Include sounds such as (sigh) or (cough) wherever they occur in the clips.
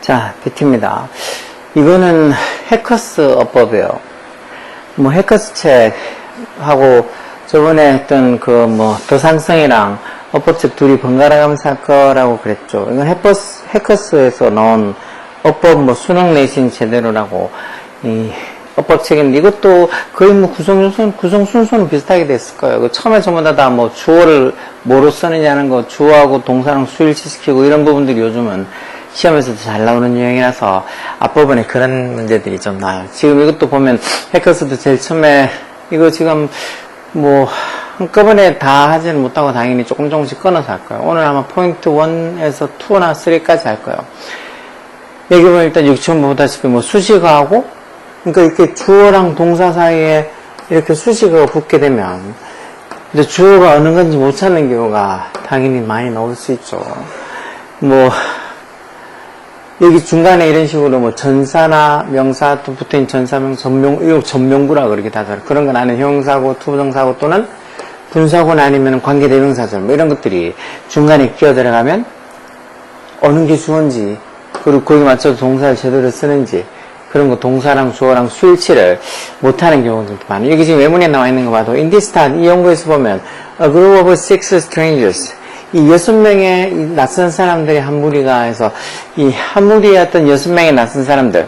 자, 비트입니다. 이거는 해커스 어법이에요. 뭐 해커스 책하고 저번에 했던 그 뭐 도상성이랑 어법책 둘이 번갈아 가면서 할 거라고 그랬죠. 이건 해커스, 해커스에서 나온 어법 뭐 수능 내신 제대로라고 이 어법책인데 이것도 거의 뭐 구성 순 구성 순서는 비슷하게 됐을 거예요. 그 처음에 전부 다 뭐 주어를 뭐로 쓰느냐는 거 주어하고 동사랑 수일치시키고 이런 부분들이 요즘은 시험에서도 잘 나오는 유형이라서 앞부분에 그런 문제들이 좀 나요. 지금 이것도 보면 해커스도 제일 처음에 이거 지금 뭐 한꺼번에 다 하지는 못하고 당연히 조금 조금씩 끊어서 할 거예요. 오늘 아마 포인트 1에서 2나 3까지 할 거예요. 여기 보면 일단 육천 보다시피 뭐 수식어하고 그러니까 이렇게 주어랑 동사 사이에 이렇게 수식어가 붙게 되면 이제 주어가 어느 건지 못 찾는 경우가 당연히 많이 나올 수 있죠. 뭐 여기 중간에 이런 식으로 뭐 전사나 명사 또 붙어있는 전사명 전명 이거 전명구라 그렇게 다들 그런 건 아닌 형사고 투부정사고 또는 분사고는 아니면 관계대명사절 뭐 이런 것들이 중간에 끼어 들어가면 어느 게 주어인지 그리고 거기 맞춰서 동사를 제대로 쓰는지 그런 거 동사랑 주어랑 수일치를 못하는 경우도 많아요. 여기 지금 외문에 나와 있는 거 봐도 town 이 연구에서 보면 a group of six strangers 이 여섯 명의 이 낯선 사람들이 한 무리가 해서 이한 어떤 여섯 명의 낯선 사람들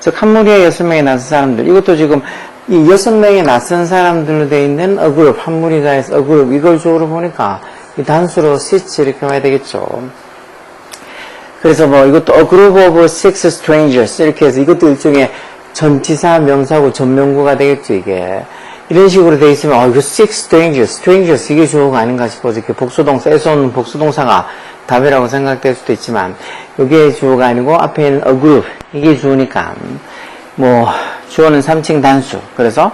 즉 한 무리의 여섯 명의 낯선 사람들 이것도 지금 이 여섯 명의 낯선 사람들로 되어 있는 a group 한 무리가 해서 a group 이걸 주어로 보니까 이 단수로 six 이렇게 와야 되겠죠. 그래서 뭐 이것도 a group of six strangers. 이렇게 해서 이것도 일종의 전치사 명사고 전명구가 되겠죠 이게. 이런 식으로 돼 있으면 어 이거 six strangers strangers 이게 주어가 아닌가 싶어서 이렇게 복수동 사에서 오는 복수동사가 답이라고 생각될 수도 있지만 이게 주어가 아니고 앞에 있는 a group 이게 주어니까. 뭐 주어는 3층 단수. 그래서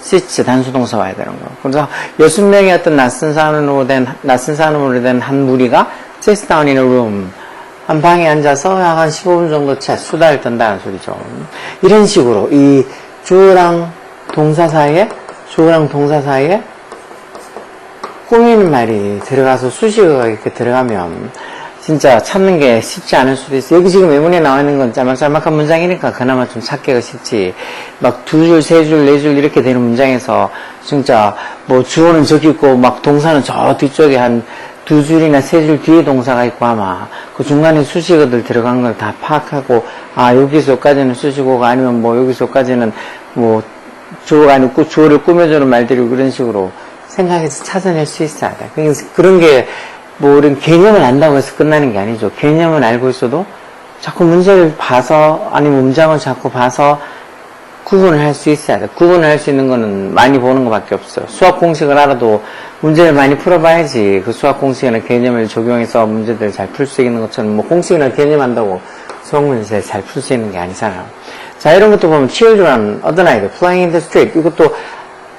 six 단수동사 와야 되는 거. 그래서 여섯 명의 어떤 낯선 사람으로 된 낯선 사람으로 된 한 무리가 sits down in a room 한 방에 앉아서 약 한 15분 정도 채 수다를 떤다는 소리죠. 이런 식으로 이 주어랑 동사 사이에 주어랑 동사 사이에 꾸미는 말이 들어가서 수식어가 이렇게 들어가면 진짜 찾는 게 쉽지 않을 수도 있어요. 여기 지금 외문에 나와 있는 건 짤막짤막한 문장이니까 그나마 좀 찾기가 쉽지. 막 두 줄, 세 줄, 네 줄 이렇게 되는 문장에서 진짜 뭐 주어는 저기 있고 막 동사는 저 뒤쪽에 한 두 줄이나 세 줄 뒤에 동사가 있고 아마 그 중간에 수식어들 들어간 걸 다 파악하고 아 여기서까지는 수식어가 아니면 뭐 여기서까지는 뭐 주어가 아니고 주어를 꾸며주는 말들이 그런 식으로 생각해서 찾아낼 수 있어야 돼. 그러니까 그런 게, 뭐, 우리는 개념을 안다고 해서 끝나는 게 아니죠. 개념을 알고 있어도 자꾸 문제를 봐서, 아니면 문장을 자꾸 봐서 구분을 할 수 있어야 돼. 구분을 할 수 있는 거는 많이 보는 것밖에 없어요. 수학 공식을 알아도 문제를 많이 풀어봐야지 그 수학 공식이나 개념을 적용해서 문제들을 잘 풀 수 있는 것처럼 뭐 공식이나 개념 한다고 수학 문제 잘 풀 수 있는 게 아니잖아요. 자, 이런 것도 보면 children, 어떤 아이들, playing in the street. 이것도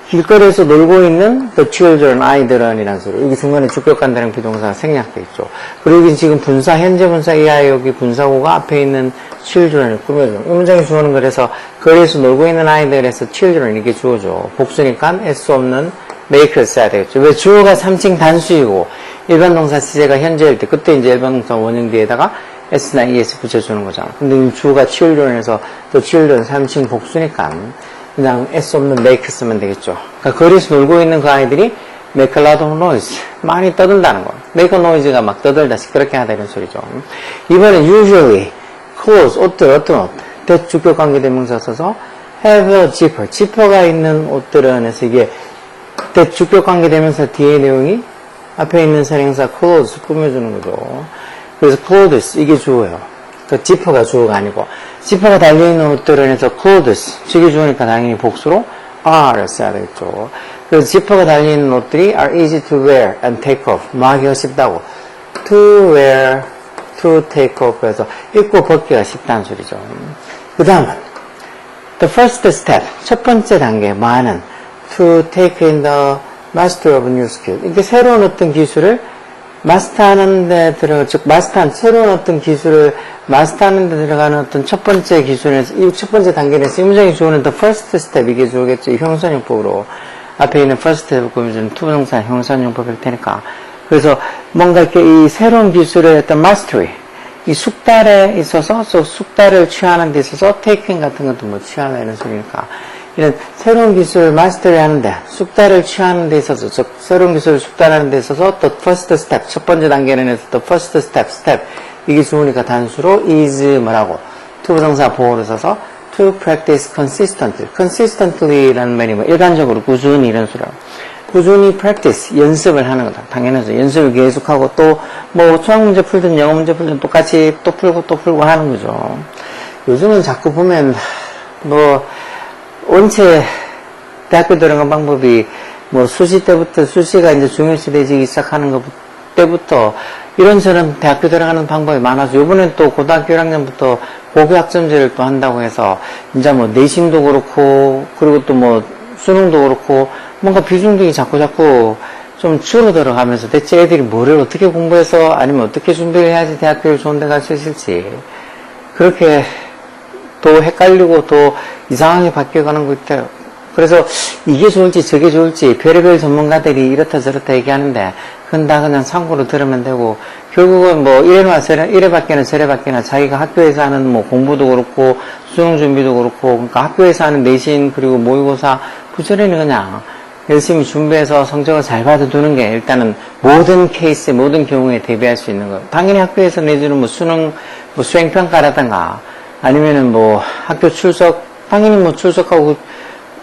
길거리에서 놀고 있는 the children, 아이들은 이란 소리. 여기 중간에 주격관대랑 비동사가 생략돼 있죠. 그리고 여기 지금 분사, 현재 분사 이하에 여기 분사구가 앞에 있는 children을 꾸며줘. 이 문장이 주어는 그래서 거리에서 놀고 있는 아이들에서 children 이렇게 주어줘. 복수니까 S 없는 make를 써야 되겠죠. 왜 주어가 3층 단수이고 일반 동사 시제가 현재일 때 그때 이제 일반 동사 원형 뒤에다가 S나 ES 붙여주는 거잖아. 근데 주어가 children에서 또 children 3층 복수니까 그냥 S 없는 make 쓰면 되겠죠. 그러니까 거리에서 놀고 있는 그 아이들이 make a lot of noise. 많이 떠든다는 거. make a noise가 막 떠들다 시끄럽게 하다 이런 소리죠. 이번엔 usually, clothes, 옷들, 어떤 옷. 대주격 관계대명사 써서 have a zipper. 지퍼가 있는 옷들은 해서 이게 대주격 관계대명사 뒤에 내용이 앞에 있는 선행사 clothes 꾸며주는 거죠. 그래서 clothes 이게 주어예요. 그 지퍼가 주어가 아니고 지퍼가 달려있는 옷들은 해서 clothes 저게 주어니까 당연히 복수로 are를 써야 되겠죠. 그래서 지퍼가 달려있는 옷들이 are easy to wear and take off 뭐 하기가 쉽다고 to wear, to take off 해서 입고 벗기가 쉽다는 소리죠. 그 다음은 the first step 첫 번째 단계 뭐하는 to take in the master of new skill 이게 새로운 어떤 기술을 마스터하는 데 들어, 즉, 마스터한, 새로운 어떤 기술을 마스터하는 데 들어가는 어떤 첫 번째 기술에서, 이 첫 번째 단계에서 이 문장이 주어는 the first step, 이게 주어겠죠. 이 형사용법으로. 앞에 있는 first step 꾸며주는 투부동사 형사용법일 테니까, 그래서 뭔가 이렇게 이 새로운 기술의 어떤 마스터리, 이 숙달에 있어서, 또 숙달을 취하는 데 있어서 테이킹 같은 것도 뭐 취하는 이런 소리니까. 이런 새로운 기술을 마스터리 하는데, 숙달을 취하는 데 있어서, 즉, 새로운 기술을 숙달하는 데 있어서, the first step, 첫 번째 단계는 the first step, step. 이게 좋으니까 단수로 is 뭐라고, to 부정사 보호를 써서, to practice consistently. consistently라는 말이 뭐, 일관적으로, 꾸준히 이런 소리라고. 꾸준히 practice, 연습을 하는 거다. 당연하죠. 연습을 계속하고 또, 뭐, 수학 문제 풀든 영어 문제 풀든 똑같이 또 풀고 또 풀고 하는 거죠. 요즘은 자꾸 보면, 뭐, 원체 대학교 들어간 방법이 뭐 수시 때부터 수시가 이제 중요시 되기 시작하는 것 때부터 이런 저런 대학교 들어가는 방법이 많아서 요번엔 또 고등학교 1학년부터 고교학점제를 또 한다고 해서 이제 뭐 내신도 그렇고 그리고 또 뭐 수능도 그렇고 뭔가 비중들이 자꾸 자꾸 좀 줄어들어가면서 대체 애들이 뭐를 어떻게 공부해서 아니면 어떻게 준비를 해야지 대학교를 좋은 데 갈 수 있을지 그렇게 또 헷갈리고 또 이상하게 바뀌어가는 것 같아요. 그래서 이게 좋을지 저게 좋을지 별의별 전문가들이 이렇다 저렇다 얘기하는데 그건 다 그냥 참고로 들으면 되고 결국은 뭐 이래나 저래 이래밖에나 저래밖에나 자기가 학교에서 하는 뭐 공부도 그렇고 수능 준비도 그렇고 그러니까 학교에서 하는 내신 그리고 모의고사 부지런히 그냥 열심히 준비해서 성적을 잘 받아두는 게 일단은 모든 케이스 모든 경우에 대비할 수 있는 거예요. 당연히 학교에서 내주는 뭐 수능 뭐 수행 평가라든가 아니면은 뭐 학교 출석 당연히 뭐 출석하고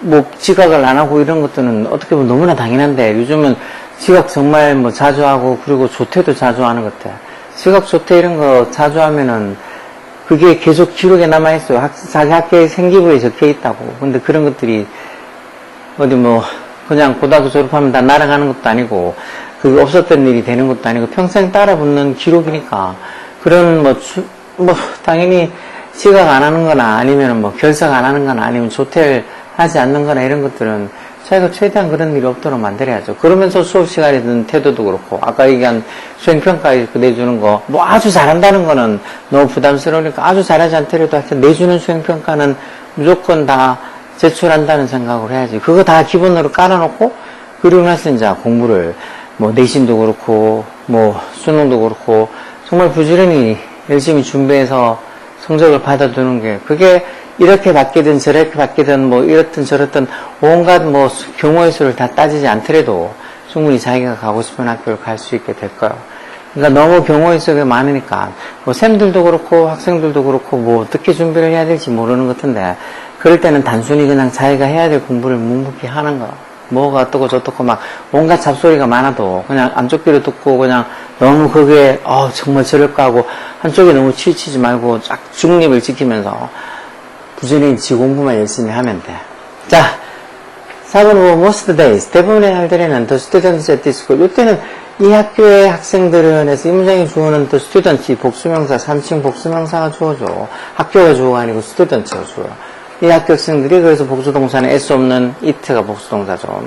뭐 지각을 안 하고 이런 것들은 어떻게 보면 너무나 당연한데 요즘은 지각 정말 뭐 자주 하고 그리고 조퇴도 자주 하는 것 같아. 지각 조퇴 이런 거 자주 하면은 그게 계속 기록에 남아있어요. 학, 자기 학교의 생기부에 적혀 있다고. 근데 그런 것들이 어디 뭐 그냥 고등학교 졸업하면 다 날아가는 것도 아니고 그게 없었던 일이 되는 것도 아니고 평생 따라 붙는 기록이니까 그런 뭐, 주- 뭐 당연히 지각 안 하는 거나 아니면 뭐 결석 안 하는 거나 아니면 조퇴를 하지 않는 거나 이런 것들은 자기가 최대한 그런 일이 없도록 만들어야죠. 그러면서 수업 시간에 든 태도도 그렇고 아까 얘기한 수행평가에 그 내주는 거 뭐 아주 잘한다는 거는 너무 부담스러우니까 아주 잘하지 않더라도 하여튼 내주는 수행평가는 무조건 다 제출한다는 생각을 해야지. 그거 다 기본으로 깔아놓고 그리고 나서 이제 공부를 뭐 내신도 그렇고 뭐 수능도 그렇고 정말 부지런히 열심히 준비해서 성적을 받아두는 게 그게 이렇게 받게든 저렇게 받게든 뭐 이렇든 저렇든 온갖 뭐 수- 경우의 수를 다 따지지 않더라도 충분히 자기가 가고 싶은 학교를 갈 수 있게 될 거예요. 그러니까 너무 경우의 수가 많으니까 뭐 쌤들도 그렇고 학생들도 그렇고 뭐 어떻게 준비를 해야 될지 모르는 것 같은데 그럴 때는 단순히 그냥 자기가 해야 될 공부를 묵묵히 하는 거. 뭐가 어떻고 저떻고 막 온갖 잡소리가 많아도 그냥 안쪽 귀로 듣고 그냥 너무 그게 어 정말 저럴까 하고 한쪽에 너무 치우치지 말고 쫙 중립을 지키면서 부지런히 지 공부만 열심히 하면 돼. 자, 4번 뭐 most days. 대부분의 날들에는 the students at this school. 이때는 이 학교의 학생들은 해서 이 문장이 주어는 the students 이 복수명사 3층 복수명사가 주어져. 학교가 주어가 아니고 students가 주어 이 학교 학생들이 그래서 복수동사는 s 없는 it가 복수동사죠.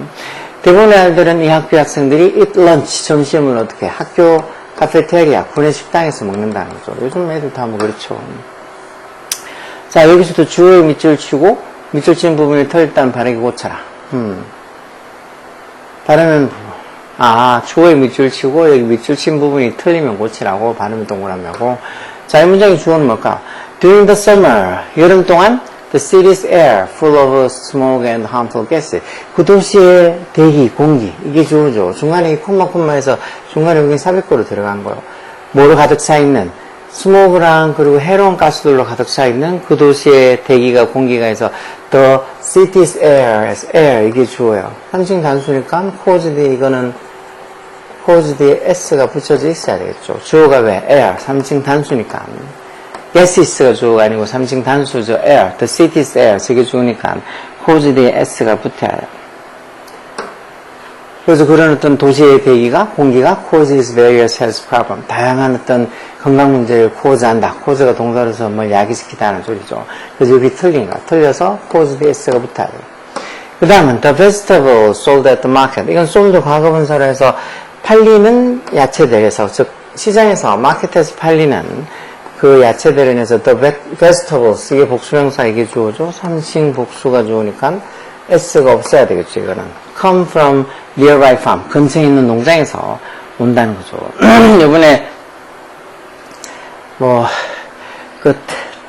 대부분의 날들은 이 학교 학생들이 eat lunch 점심을 어떻게 학교 카페테리아 구내 식당에서 먹는다는 거죠. 요즘 애들 다 뭐 그렇죠 자, 여기서도 주어의 밑줄 치고, 밑줄 친 부분을 털 일단 바르게 고쳐라. 음. 바르면, 아, 주어의 밑줄 치고, 여기 밑줄 친 부분이 틀리면 고치라고, 발음이 동그라미하고. 자, 이 문장의 주어는 뭘까? During the summer, 여름 동안, the city's air full of smoke and harmful gases. 그 도시의 대기, 공기, 이게 주어죠. 중간에 이 콤마 콤마에서 중간에 여기 삽입구로 들어간 거예요. 뭐로 가득 차 있는, 스모그랑 그리고 해로운 가스들로 가득 차 있는 그 도시의 대기가 공기가 해서 the city's air, air 이게 주어요. 상징 단수니까 caused 이거는 caused에 s가 붙여져 있어야 되겠죠. 주어가 왜? air, 3층 단수니까. gases가 주어가 아니고 3층 단수죠. air, the city's air, 저게 주어니까 caused에 s가 붙어야 돼요. 그래서 그런 어떤 도시의 대기가, 공기가 causes various health problem. 다양한 어떤 건강 문제를 cause한다. cause가 동사로서 뭘 야기시키다는 소리죠. 그래서 여기 틀린 거. 틀려서 cause s가 붙어야 돼요. 그 다음은 the vegetable sold at the market. 이건 sold 과거분사로 해서 팔리는 야채들에서, 즉, 시장에서, 마켓에서 팔리는 그 야채들에 해서 the ve- vegetables. 이게 복수명사 이게 주어죠. 삼신 복수가 주어니까 s가 없어야 되겠죠, 이거는. come from nearby farm. 근처에 있는 농장에서 온다는 거죠. (clears throat) 이번에 뭐, 그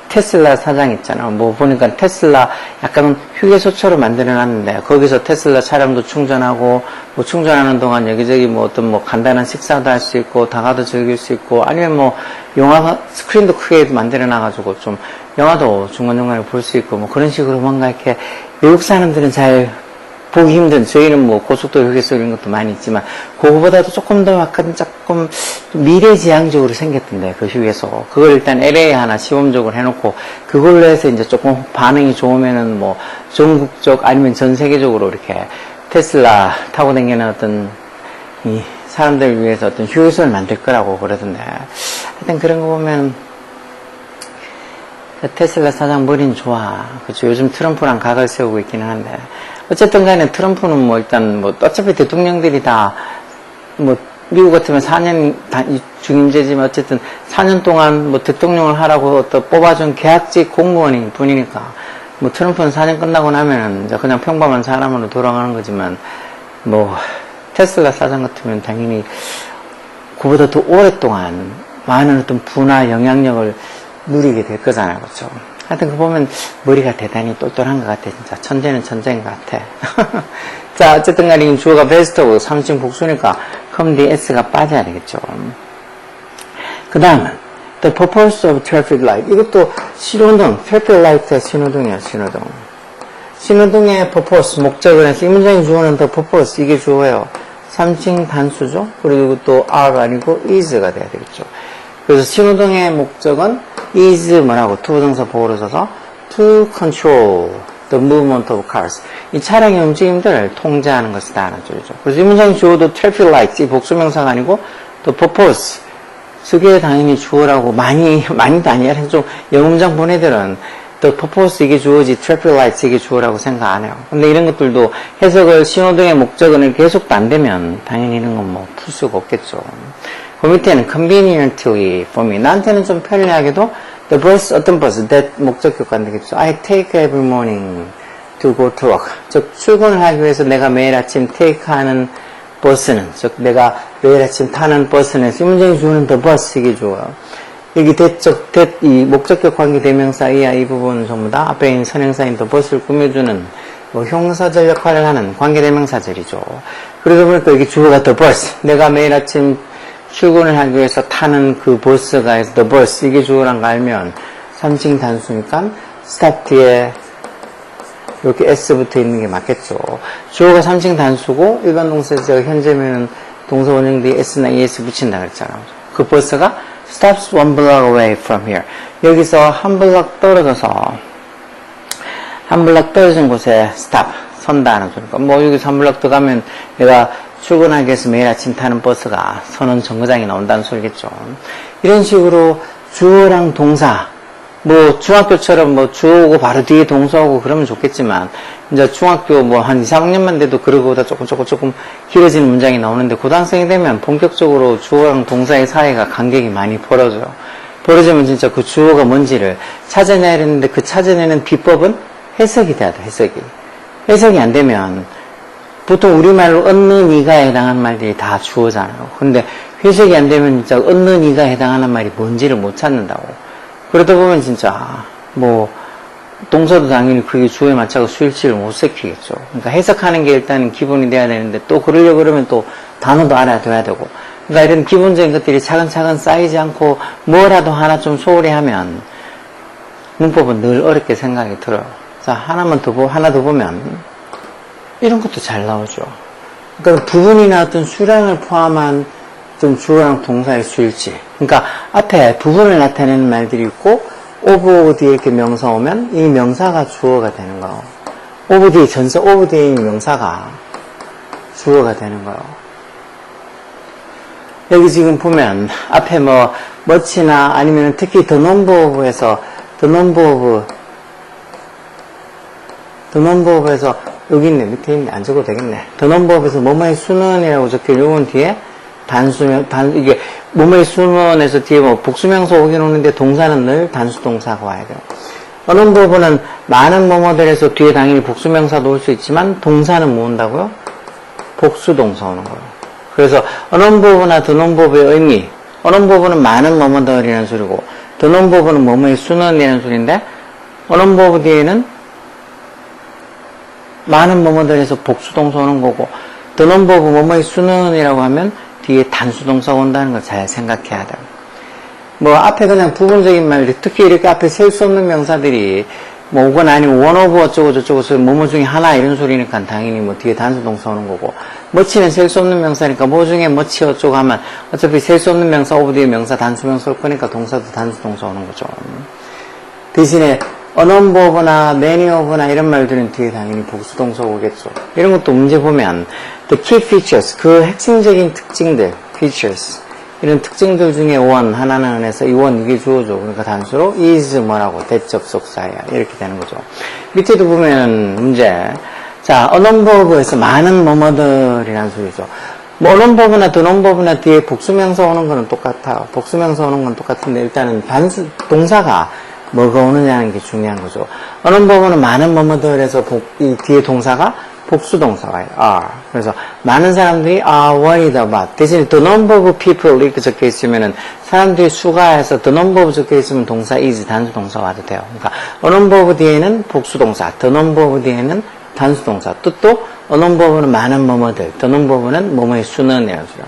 테슬라 사장 있잖아. 뭐 보니까 테슬라 약간 휴게소처럼 만들어 놨는데 거기서 테슬라 차량도 충전하고 뭐 충전하는 동안 여기저기 뭐 어떤 뭐 간단한 식사도 할 수 있고 다가도 즐길 수 있고 아니면 뭐 영화 스크린도 크게 만들어 놔가지고 좀 영화도 중간중간에 볼 수 있고 뭐 그런 식으로 뭔가 이렇게 외국 사람들은 잘 보기 힘든 저희는 뭐 고속도로 휴게소 이런 것도 많이 있지만 그거보다도 조금 더 약간 조금 미래지향적으로 생겼던데 그 휴게소 그걸 일단 LA 하나 시범적으로 해놓고 그걸로 해서 이제 조금 반응이 좋으면은 뭐 전국적 아니면 전 세계적으로 이렇게 테슬라 타고 다니는 어떤 이 사람들을 위해서 어떤 휴게소를 만들 거라고 그러던데 하여튼 그런 거 보면 그 테슬라 사장 머리는 좋아. 그죠. 요즘 트럼프랑 각을 세우고 있기는 한데. 어쨌든 간에 트럼프는 뭐 일단 뭐 어차피 대통령들이 다 뭐 미국 같으면 4년 중임제지만 어쨌든 4년 동안 뭐 대통령을 하라고 또 뽑아준 계약직 공무원인 분이니까 뭐 트럼프는 4년 끝나고 나면은 그냥 평범한 사람으로 돌아가는 거지만 뭐 테슬라 사장 같으면 당연히 그보다 더 오랫동안 많은 어떤 부나 영향력을 누리게 될 거잖아요. 그렇죠? 하여튼 그 보면 머리가 대단히 똘똘한 것 같아. 진짜 천재는 천재인 것 같아. (laughs) 자, 어쨌든 간에 이 주어가 베스트고 3층 복수니까 그럼 뒤에 S가 빠져야 되겠죠. 그 다음은 The purpose of traffic light. 이것도 신호등, traffic light의 신호등이야, 신호등. 신호등의 purpose, 목적을 해서 이 문장의 주어는 the purpose, 이게 주어예요. 3층 단수죠. 그리고 또 are 아니고 is가 돼야 되겠죠. 그래서 신호등의 목적은 is 뭐라고 투부정사 보호로 써서 to control the movement of cars. 이 차량의 움직임들을 통제하는 것이다 하는 줄이죠. 그래서 이 문장의 주어도 traffic lights, 이 복수명사가 아니고 또 purpose. 그게 당연히 주어라고 많이, (laughs) 많이도 아니야. 좀 영어 문장 본 애들은 the purpose 이게 주어지 traffic lights 이게 주어라고 생각 안 해요. 근데 이런 것들도 해석을 신호등의 목적은 계속도 안 되면 당연히 이런 건 뭐 풀 수가 없겠죠. 그 밑에는 conveniently for me. 나한테는 좀 편리하게도 the bus, 어떤 버스, that 목적격관 되겠죠. I take every morning to go to work. 즉, 출근을 하기 위해서 내가 매일 아침 take 하는 버스는, 즉, 내가 매일 아침 타는 버스는, 이 문장이 주는 the bus, 이게 좋아요. 여기 대적, 대, 이 목적격 관계 대명사 이야 이 부분은 전부 다 앞에 있는 선행사인 the bus를 꾸며주는 뭐 형사절 역할을 하는 관계 대명사절이죠. 그러다 보니까 여기 주어가 the bus. 내가 매일 아침 출근을 하기 위해서 타는 그 버스가 해서 the bus 이게 주어란 거 알면 3층 단수니까 stop 뒤에 이렇게 s 붙어 있는 게 맞겠죠. 주어가 3층 단수고 일반 동사에서 현재면은 동사 원형 뒤에 s나 es 붙인다 그랬잖아. 그 버스가 stops one block away from here. 여기서 한 블럭 떨어져서 한 블럭 떨어진 곳에 stop 선다는 소리니까 뭐 여기서 한 블럭 들어가면 내가 출근하기 위해서 매일 아침 타는 버스가 선원 정거장에 나온다는 소리겠죠. 이런 식으로 주어랑 동사, 뭐 중학교처럼 뭐 주어고 바로 뒤에 동사 오고 그러면 좋겠지만 이제 중학교 뭐 한 2, 3학년만 돼도 그러고보다 조금 조금 조금 길어지는 문장이 나오는데 고등학생이 되면 본격적으로 주어랑 동사의 사이가 간격이 많이 벌어져요. 벌어지면 진짜 그 주어가 뭔지를 찾아내야 되는데 그 찾아내는 비법은 해석이 돼야 돼, 해석이. 해석이 안 되면 보통 우리말로 얻는 이가 해당하는 말들이 다 주어잖아요. 근데 해석이 안 되면 진짜 얻는 이가 해당하는 말이 뭔지를 못 찾는다고. 그러다 보면 진짜 뭐 동사도 당연히 그게 주어에 맞춰서 수일치를 못 시키겠죠. 그러니까 해석하는 게 일단은 기본이 돼야 되는데 또 그러려고 그러면 또 단어도 알아둬야 되고. 그러니까 이런 기본적인 것들이 차근차근 쌓이지 않고 뭐라도 하나 좀 소홀히 하면 문법은 늘 어렵게 생각이 들어요. 자, 하나만 더 보, 하나 더 보면 이런 것도 잘 나오죠. 그러니까 부분이나 어떤 수량을 포함한 어떤 주어랑 동사의 수일치. 그러니까 앞에 부분을 나타내는 말들이 있고 오브 뒤에 이렇게 명사 오면 이 명사가 주어가 되는 거예요. 오브 뒤에 전사 오브 뒤에 있는 명사가 주어가 되는 거예요. 여기 지금 보면 앞에 뭐 멋이나 아니면 특히 더 넘버 오브에서 더 넘버 오브 더 넘버 오브에서 여기 있네 밑에 있네 안 적어도 되겠네 오브에서 뭐뭐의 순원이라고 적혀 요건 뒤에 단수명 단 이게 뭐뭐의 순원에서 뒤에 뭐 복수명사 오긴 오는데 동사는 늘 단수 동사가 와야 돼요. 어느 부분은 많은 뭐뭐들에서 뒤에 당연히 복수명사도 올 수 있지만 동사는 뭐 온다고요? 복수동사 오는 거예요. 그래서 언론보부나 드논보부의 의미, 언론보부는 많은 뭐뭐들이라는 소리고, 드논보부는 뭐뭐의 순원이라는 소리인데, 언론보부 뒤에는 많은 뭐뭐들에서 복수동사 오는 거고, 드논보부 뭐뭐의 순원이라고 하면 뒤에 단수동사가 온다는 걸 잘 생각해야 돼요. 뭐 앞에 그냥 부분적인 말들 특히 이렇게 앞에 셀 수 없는 명사들이 뭐 오건 아니면 원오브 어쩌고 저쩌고 서 뭐뭐 중에 하나 이런 소리니까 당연히 뭐 뒤에 단수 동사 오는 거고 멋치는 셀 수 없는 명사니까 뭐 중에 멋치 어쩌고 하면 어차피 셀 수 없는 명사 오브 뒤에 명사 단수 명사 올 거니까 동사도 단수 동사 오는 거죠. 대신에 언언버브나 매니어브나 이런 말들은 뒤에 당연히 복수 동사 오겠죠. 이런 것도 문제 보면 the key features 그 핵심적인 특징들 features 이런 특징들 중에 원 하나는 해서 이 원 이게 주어져 그러니까 단수로 is 뭐라고 대접속사야 이렇게 되는 거죠. 밑에도 보면 문제 자 언언버브에서 많은 뭐뭐들이라는 소리죠. 뭐 언언버브나 드논버브나 뒤에 복수명사 오는 거는 똑같아요. 복수명사 오는 건 똑같은데 일단은 단수 동사가 뭐가 오느냐는 게 중요한 거죠. 언어법은 많은 뭐뭐들에서 복, 이 뒤에 동사가 복수동사가 are. 그래서 많은 사람들이 are worried about. 대신에 the number of people 이렇게 적혀 있으면은 사람들이 수가 해서 the number of 적혀 있으면 동사 is 단수 동사 와도 돼요. 그러니까 언어법 뒤에는 복수동사, the number of 뒤에는 단수 동사. 뜻도 언어법은 많은 뭐뭐들, the number는 뭐뭐의 수는이라는 소리야.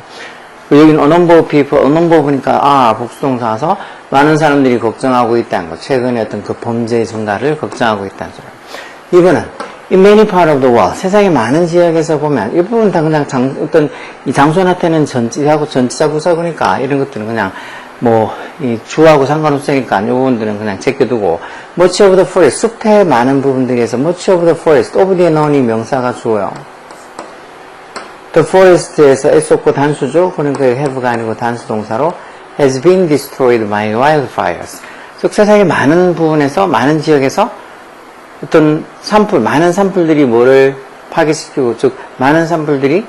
여기는 언언보 people, 언언보니까 아 복수동사라서 많은 사람들이 걱정하고 있다는 거. 최근에 어떤 그 범죄 증가를 걱정하고 있다는 소리. 이거는 in many part of the world 세상의 많은 지역에서 보면 이 부분 다 그냥 장, 어떤 이 장소 나타내는 전치하고 전치사 부사구니까 이런 것들은 그냥 뭐 이 주하고 상관없으니까 이 부분들은 그냥 제껴두고 much of the forest 숲의 많은 부분들에서 much of the forest of 뒤에 이 명사가 주어요. The forest에서 애썼고 단수죠. 그러니까 have가 아니고 단수 동사로 has been destroyed by wildfires. 즉 세상의 많은 부분에서 많은 지역에서 어떤 산불, 많은 산불들이 뭐를 파괴시키고 즉 많은 산불들이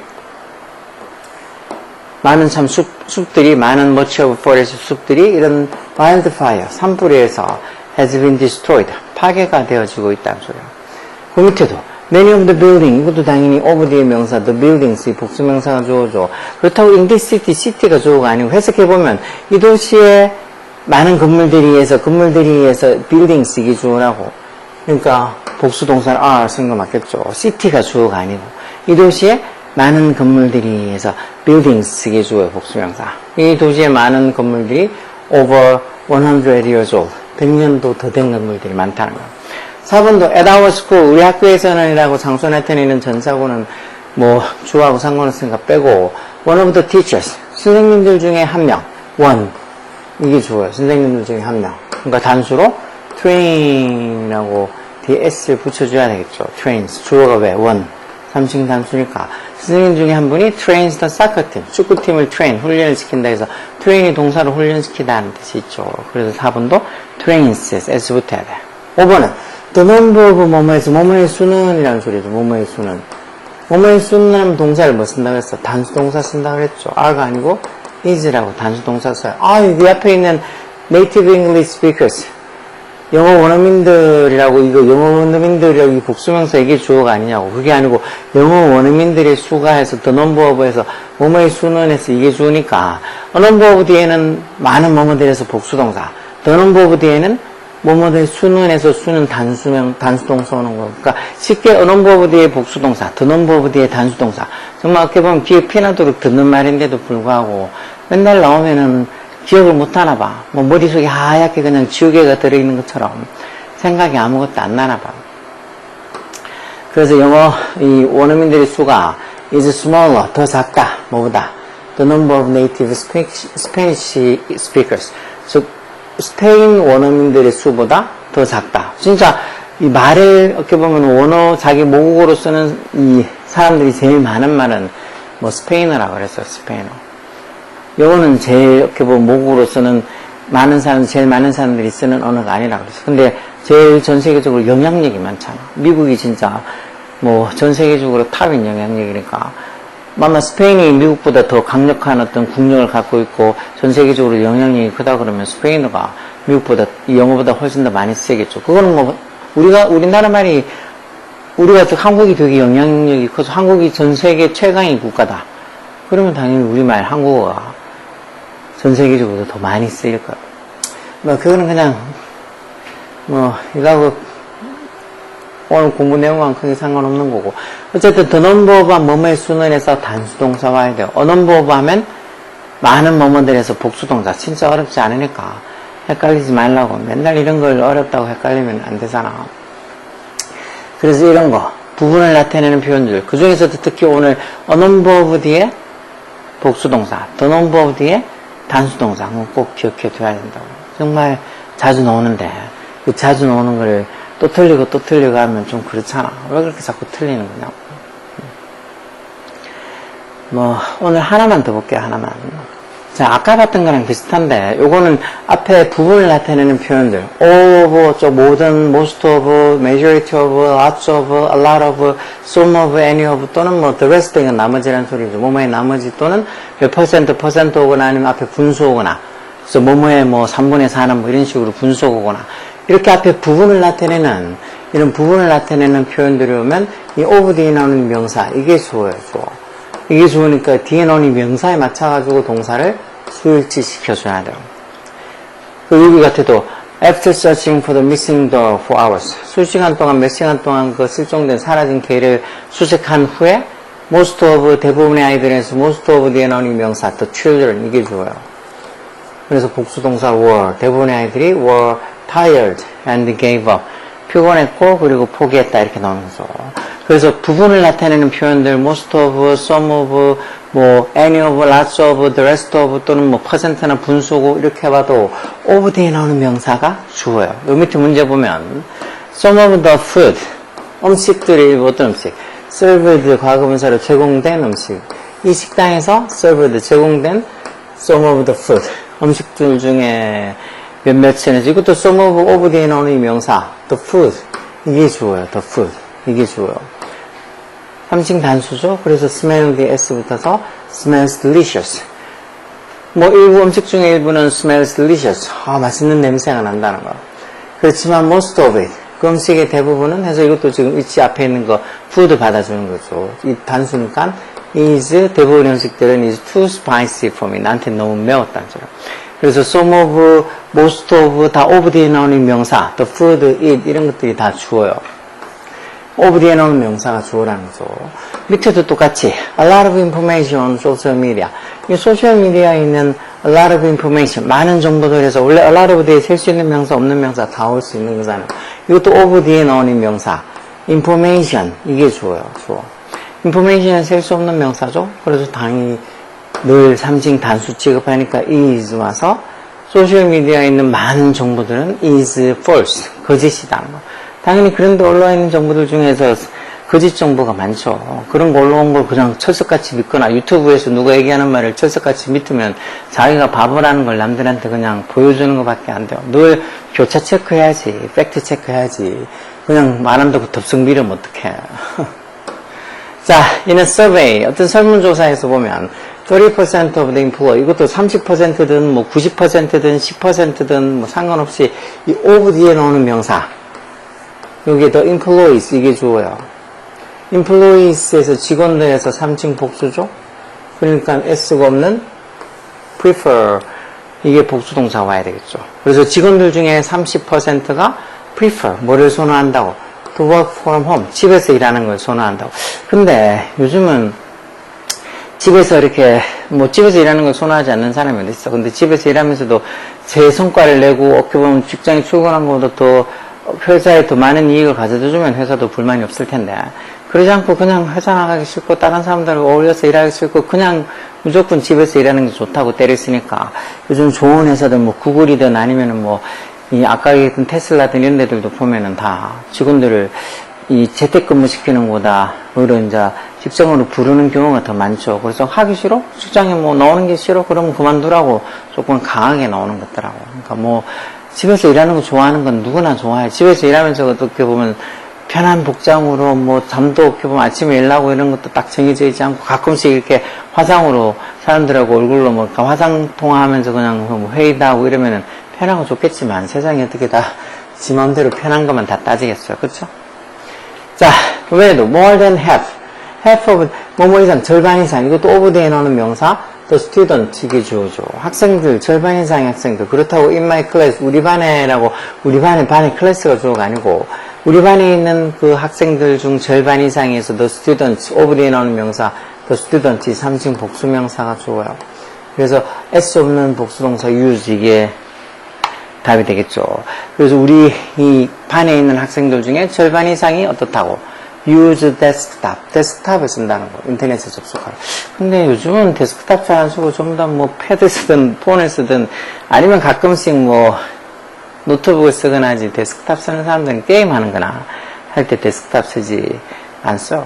많은 참 숲, 숲들이 많은 much of forest 숲들이 이런 wildfire 산불에 의해서 has been destroyed 파괴가 되어지고 있다는 소리예요. 그 밑에도 many of the building 이것도 당연히 of 뒤의 명사 the buildings 이 복수 명사가 주어져. 그렇다고 in this city city가 주어가 아니고 해석해 보면 이 도시에 많은 건물들이 의해서 건물들이 의해서 buildings 이게 주어라고. 그러니까 복수 동사는 are 쓴 거 맞겠죠. city가 주어가 아니고. 이 도시에 많은 건물들이 의해서 buildings 이게 주어요 복수 명사. 이 도시에 많은 건물들이 over 100 years old. 100년도 더 된 건물들이 많다는 거예요 4번도 at our school 우리 학교에서는 이라고 장소 나타내는 전사고는 뭐 주하고 상관없으니까 빼고 one of the teachers 선생님들 중에 한 명 one. 이게 주어요. 선생님들 중에 한명. 그러니까 단수로 train이라고 뒤에 s를 붙여줘야 되겠죠. trains. 주어가 왜? one. 삼층 단수니까. 선생님 중에 한 분이 trains the soccer team. 축구팀을 train 훈련을 시킨다 해서 train이 동사로 훈련시키다는 뜻이 있죠. 그래서 4번도 trains에서 s 붙어야 돼. 5번은 the number of 뭐뭐에서 뭐뭐의 수는 이라는 소리죠. 뭐뭐의 수는. 뭐뭐의 수는 동사를 뭐 쓴다고 했어? 단수 동사 쓴다고 그랬죠. are가 아니고 is라고 단수 동사 써요. 아, 여기 앞에 있는 native English speakers. 영어 원어민들이라고 이거 영어 원어민들이라고 이 복수명사 이게 주어가 아니냐고. 그게 아니고 영어 원어민들의 수가 해서 the number of에서 뭐뭐의 수는 해서 이게 주니까 number of 뒤에는 많은 뭐뭐들에서 복수동사. the number of 뒤에는 뭐뭐든 수는에서 수는 단수명, 단수동사 오는 거. 그러니까 쉽게 언어버브 뒤에 복수동사, 드논버브 뒤에 단수동사. 정말 어떻게 보면 귀에 피나도록 듣는 말인데도 불구하고 맨날 나오면은 기억을 못 하나 봐. 뭐 머릿속에 하얗게 그냥 지우개가 들어있는 것처럼 생각이 아무것도 안 나나 봐. 그래서 영어 이 원어민들의 수가 is smaller, 더 작다. 뭐보다? The number of native Spanish speakers. 즉, 스페인 원어민들의 수보다 더 작다. 진짜 이 말을 어떻게 보면 원어 자기 모국어로 쓰는 이 사람들이 제일 많은 말은 뭐 스페인어라고 그랬어요. 스페인어. 영어는 제일 어떻게 보면 모국어로 쓰는 많은 사람 제일 많은 사람들이 쓰는 언어가 아니라고 그랬어요. 근데 제일 전 세계적으로 영향력이 많잖아. 미국이 진짜 뭐 전 세계적으로 탑인 영향력이니까 아마 스페인이 미국보다 더 강력한 어떤 국력을 갖고 있고 전 세계적으로 영향력이 크다 그러면 스페인어가 미국보다 영어보다 훨씬 더 많이 쓰겠죠. 그거는 뭐 우리가 우리나라 말이 우리가 즉 한국이 되게 영향력이 커서 한국이 전 세계 최강의 국가다. 그러면 당연히 우리말, 한국어가 전 세계적으로 더 많이 쓰일 거예요. 뭐, 그거는 그냥, 뭐, 이거하고 오늘 공부 내용과는 크게 상관없는 거고. 어쨌든, 더 넘버가 뭐뭐의 순원에서 단수동사 와야 돼요. 어넘버브 하면 많은 뭐뭐들에서 복수동사. 진짜 어렵지 않으니까. 헷갈리지 말라고. 맨날 이런 걸 어렵다고 헷갈리면 안 되잖아. 그래서 이런 거. 부분을 나타내는 표현들. 그 중에서도 특히 오늘 어넘버브 뒤에 복수동사, 더 넘버브 뒤에 단수동사. 꼭 기억해 둬야 된다고. 정말 자주 나오는데, 그 자주 나오는 거를 또 틀리고 또 틀리고 하면 좀 그렇잖아. 왜 그렇게 자꾸 틀리는 거냐고. 뭐, 오늘 하나만 더 볼게요, 하나만. 자, 아까 봤던 거랑 비슷한데, 요거는 앞에 부분을 나타내는 표현들. of, 저 모든, most of, majority of, lots of, a lot of, some of, any of, 또는 뭐 the rest 이건 나머지라는 소리죠. 뭐뭐의 나머지 또는 몇 퍼센트, 퍼센트 오거나 아니면 앞에 분수 오거나. 그래서 뭐뭐의 뭐 3분의 4는 뭐 이런 식으로 분수 오거나. 이렇게 앞에 부분을 나타내는, 이런 부분을 나타내는 표현들이 오면 이 of 뒤에 나오는 명사, 이게 좋아. 이게 좋으니까 뒤에 나오는 명사에 맞춰가지고 동사를 수일치 시켜줘야 돼요. 그 여기 같아도 after searching for the missing doll for hours 수시간 동안 몇 시간 동안 그 실종된 사라진 개를 수색한 후에 most of 대부분의 아이들에서 most of 뒤에 나오는 명사 the children 이게 좋아요. 그래서 복수동사 were 대부분의 아이들이 were tired and gave up 피곤했고 그리고 포기했다 이렇게 거죠. 그래서 부분을 나타내는 표현들 most of, some of, 뭐 any of, lots of, the rest of 또는 뭐 퍼센트나 분수고 이렇게 봐도 of 뒤에 나오는 명사가 주어요. 요 밑에 문제 보면 some of the food 음식들이 어떤 음식 served 과거분사로 제공된 음식 이 식당에서 served 제공된 some of the food 음식들 중에 몇몇은 이것도 some of, of 뒤에 나오는 이 명사 the food. 이게 주어요 the food. 이게 주어요. 3층 단수죠? 그래서 smell 뒤에 s 붙어서 smells delicious. 뭐 일부 음식 중에 일부는 smells delicious. 아 맛있는 냄새가 난다는 거. 그렇지만 most of it 그 음식의 대부분은 해서 이것도 지금 위치 앞에 있는 거 food 받아주는 거죠. 이 단수니까 is 대부분의 음식들은 is too spicy for me. 나한테 너무 매웠다는 죠 그래서 some of, most of 다 of 뒤에 나오는 명사 the food, it 이런 것들이 다 주어요 of 뒤에 나오는 명사가 주어라는 거죠. 밑에도 똑같이 a lot of information on social media. 이 소셜 미디어에 있는 a lot of information, 많은 정보들에서 원래 a lot of 뒤에 셀 수 있는 명사, 없는 명사 다 올 수 있는 거잖아요. 이것도 of 뒤에 나오는 명사, information 이게 주어요. 주어. information은 셀 수 없는 명사죠. 그래서 당연히 늘 삼칭 단수 취급하니까 is 와서 소셜 미디어에 있는 많은 정보들은 is false, 거짓이다는 거. 당연히 그런데 올라와 있는 정보들 중에서 거짓 정보가 많죠. 그런 거 올라온 걸 그냥 철석같이 믿거나 유튜브에서 누가 얘기하는 말을 철석같이 믿으면 자기가 바보라는 걸 남들한테 그냥 보여주는 것밖에 안 돼요. 늘 교차 체크해야지, 팩트 체크해야지. 그냥 말한다고 덥석 믿으면 어떡해. (laughs) 자, 이는 survey, 어떤 설문조사에서 보면 30% of the employee, 이것도 30%든 뭐 90%든 10%든 뭐 상관없이 이 of 뒤에 나오는 명사, 여기에 the employees 이게 주어요. employees에서 직원들에서 3층 복수죠. 그러니까 s가 없는 prefer 이게 복수동사 와야 되겠죠. 그래서 직원들 중에 30%가 prefer 뭐를 선호한다고 to work from home 집에서 일하는 걸 선호한다고. 근데 요즘은 집에서 이렇게 뭐 집에서 일하는 걸 선호하지 않는 사람이 어디 있어. 근데 집에서 일하면서도 제 성과를 내고 어떻게 보면 직장에 출근한 것보다 더 회사에 더 많은 이익을 가져다 주면 회사도 불만이 없을 텐데. 그러지 않고 그냥 회사 나가기 싫고 다른 사람들하고 어울려서 일하기 싫고 그냥 무조건 집에서 일하는 게 좋다고 때렸으니까. 요즘 좋은 회사들 뭐 구글이든 아니면은 뭐 이 아까 얘기했던 테슬라든 이런 데들도 보면은 다 직원들을 이 재택근무 시키는 것보다. 오히려 이제 직장으로 부르는 경우가 더 많죠. 그래서 하기 싫어? 직장에 뭐 나오는 게 싫어? 그러면 그만두라고 조금 강하게 나오는 것더라고. 그러니까 뭐 집에서 일하는 거 좋아하는 건 누구나 좋아해. 집에서 일하면서 어떻게 보면 편한 복장으로 뭐 잠도 어떻게 보면 아침에 일하고 이런 것도 딱 정해져 있지 않고 가끔씩 이렇게 화상으로 사람들하고 얼굴로 뭐 화상 통화하면서 그냥 뭐 회의도 하고 이러면은 편하고 좋겠지만 세상에 어떻게 다 지 마음대로 편한 것만 다 따지겠어요. 그렇죠? 자, 외에도 more than half. Half of 뭐뭐 이상, 절반 이상. 이것도 over the에 나오는 명사. the student 이게 주어죠. 학생들, 절반 이상의 학생들. 그렇다고 in my class, 우리 반에 라고, 우리 반에 반의 클래스가 주어가 아니고, 우리 반에 있는 그 학생들 중 절반 이상에서 the students, over the에 나오는 명사, the student 이 3층 복수명사가 주어요. 그래서 s 없는 복수동사 use 이게 답이 되겠죠. 그래서 우리 이 반에 있는 학생들 중에 절반 이상이 어떻다고? Use desktop. 데스크탑을 쓴다는 거. 인터넷에 접속할. 근데 요즘은 데스크탑 잘 안 쓰고 전부 다뭐 패드 쓰든 폰을 쓰든 아니면 가끔씩 뭐 노트북을 쓰거나 하지 데스크탑 쓰는 사람들은 게임하는 거나 할 때 데스크탑 쓰지 안 써.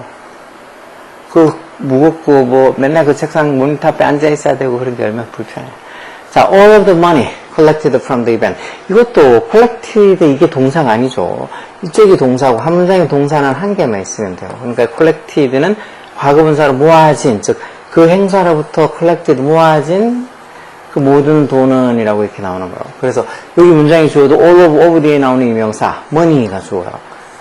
그 무겁고 뭐 맨날 그 책상 모니터 앞에 앉아 있어야 되고 그런 게 얼마나 불편해. 자, all of the money collected from the event. 이것도 collected 이게 동사가 아니죠. 이쪽이 동사고 한 문장의 동사는 한 개만 있으면 돼요. 그러니까 collected는 과거분사로 모아진 즉 그 행사로부터 collected 모아진 그 모든 돈은 이라고 이렇게 나오는 거예요. 그래서 여기 문장이 주어도 all of, of 뒤에 나오는 이 명사 money가 주어요.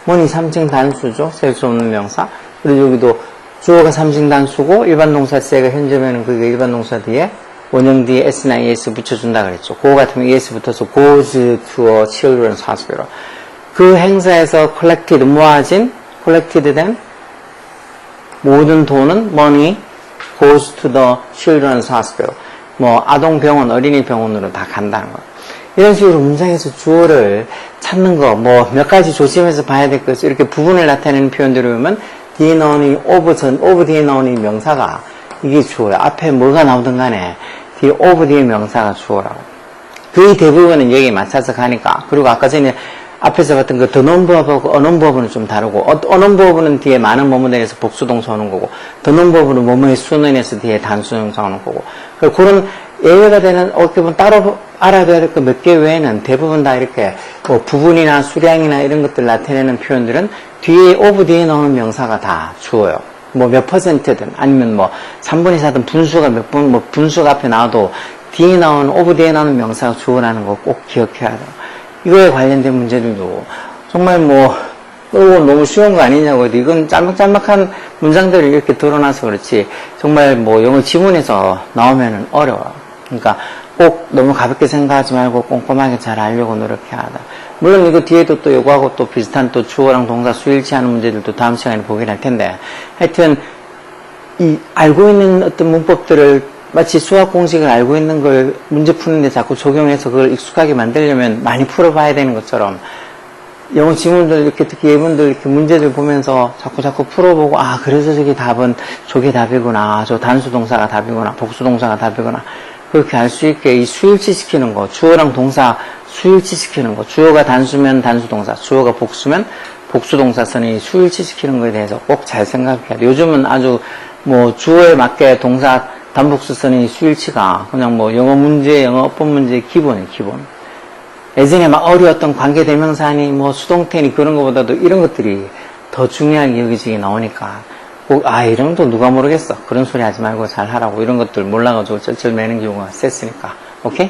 money 3층 단수죠. 셀 수 없는 명사. 그리고 여기도 주어가 3층 단수고 일반 동사 세가 현재면은 그게 일반 동사 뒤에 원형 뒤에 s나 es 붙여준다 그랬죠. go 같으면 es 붙어서 goes to children's hospital. 그 행사에서 collected 모아진 collected 된 모든 돈은 money goes to the children's hospital. 뭐 아동 병원, 어린이 병원으로 다 간다는 거예요. 이런 식으로 문장에서 주어를 찾는 거, 뭐 몇 가지 조심해서 봐야 될 것이 이렇게 부분을 나타내는 표현들을 보면 뒤에 나오는 이 of 전, of 뒤에 나오는 이 명사가 이게 주어야. 앞에 뭐가 나오든 간에 뒤에 of 뒤에 명사가 주어라고. 거의 대부분은 여기에 맞춰서 가니까. 그리고 아까 전에 앞에서 봤던 그 더논버브하고 어논버브는 좀 다르고 어, 어논버브는 뒤에 많은 뭐뭐들에서 복수동사 오는 거고 더논버브는 뭐뭐의 순원에서 뒤에 단수동사 오는 거고 그리고 그런 예외가 되는 어떻게 보면 따로 알아둬야 될 그 몇 개 외에는 대부분 다 이렇게 뭐 부분이나 수량이나 이런 것들 나타내는 표현들은 뒤에 오브 뒤에 나오는 명사가 다 주어요. 뭐 몇 퍼센트든 아니면 뭐 3분의 4든 분수가 몇 분, 뭐 분수가 앞에 나와도 뒤에 나오는 오브 뒤에 나오는 명사가 주어라는 거 꼭 기억해야 돼요. 이거에 관련된 문제들도 정말 뭐 너무 쉬운 거 아니냐고 이건 짤막짤막한 문장들을 이렇게 드러나서 그렇지 정말 뭐 영어 지문에서 나오면은 어려워 그러니까 꼭 너무 가볍게 생각하지 말고 꼼꼼하게 잘 알려고 노력해야 하다 물론 이거 뒤에도 또 요거하고 또 비슷한 또 주어랑 동사 수일치하는 문제들도 다음 시간에 보긴 할 텐데. 하여튼 이 알고 있는 어떤 문법들을 마치 수학 공식을 알고 있는 걸 문제 푸는데 자꾸 적용해서 그걸 익숙하게 만들려면 많이 풀어봐야 되는 것처럼 영어 지문들 이렇게 특히 예문들 이렇게 문제들 보면서 자꾸 자꾸 풀어보고 아 그래서 저게 답은 저게 답이구나. 저 단수 동사가 답이구나. 복수 동사가 답이구나. 그렇게 알 수 있게 이 수일치 시키는 거 주어랑 동사 수일치 시키는 거 주어가 단수면 단수 동사 주어가 복수면 복수 동사 선이 수일치 시키는 거에 대해서 꼭 잘 생각해야 돼 요즘은 아주 뭐 주어에 맞게 동사 단복수선이 수일치가 그냥 뭐 영어 문제, 영어 어법 문제 기본이에요, 기본. 예전에 막 어려웠던 관계대명사니 뭐 수동태니 그런 것보다도 이런 것들이 더 중요하게 여기지게 나오니까 꼭, 아, 이런 것도 누가 모르겠어. 그런 소리 하지 말고 잘 하라고 이런 것들 몰라가지고 쩔쩔 매는 경우가 셌으니까. 오케이?